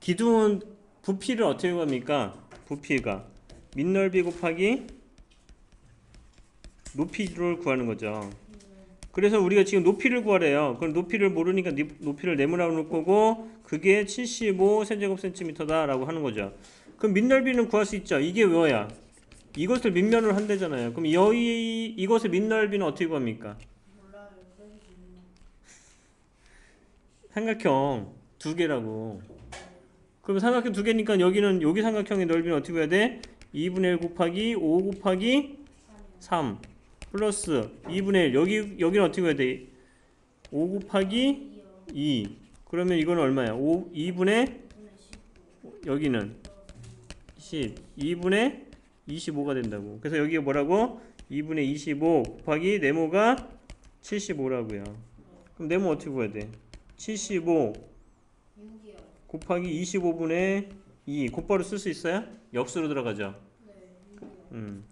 기둥은 부피를 어떻게 구합니까? 부피가 밑넓이 곱하기 높이를 구하는 거죠. 그래서 우리가 지금 높이를 구하래요. 그럼 높이를 모르니까 니- 높이를 네모라 놓을 거고 그게 75 세제곱센티미터다라고 하는 거죠. 그럼 밑넓이는 구할 수 있죠. 이게 뭐야? 이것을 밑면으로 한대잖아요. 그럼 여기 이것의 밑넓이는 어떻게 구합니까? 삼각형 두 개라고. 그럼 삼각형 두 개니까 여기는 여기 삼각형의 넓이는 어떻게 해야 돼? 2분의 1 곱하기 5 곱하기 3 플러스 2분의 1 여기 여기는 어떻게 해야 돼? 5 곱하기 2 그러면 이거는 얼마야? 5 2분의 여기는 10 2분의 25가 된다고 그래서 여기가 뭐라고? 2분의 25 곱하기 네모가 75라고요 그럼 네모 어떻게 구해야 돼? 75 곱하기 25분의 2 곧바로 쓸 수 있어요? 역수로 들어가죠? 음.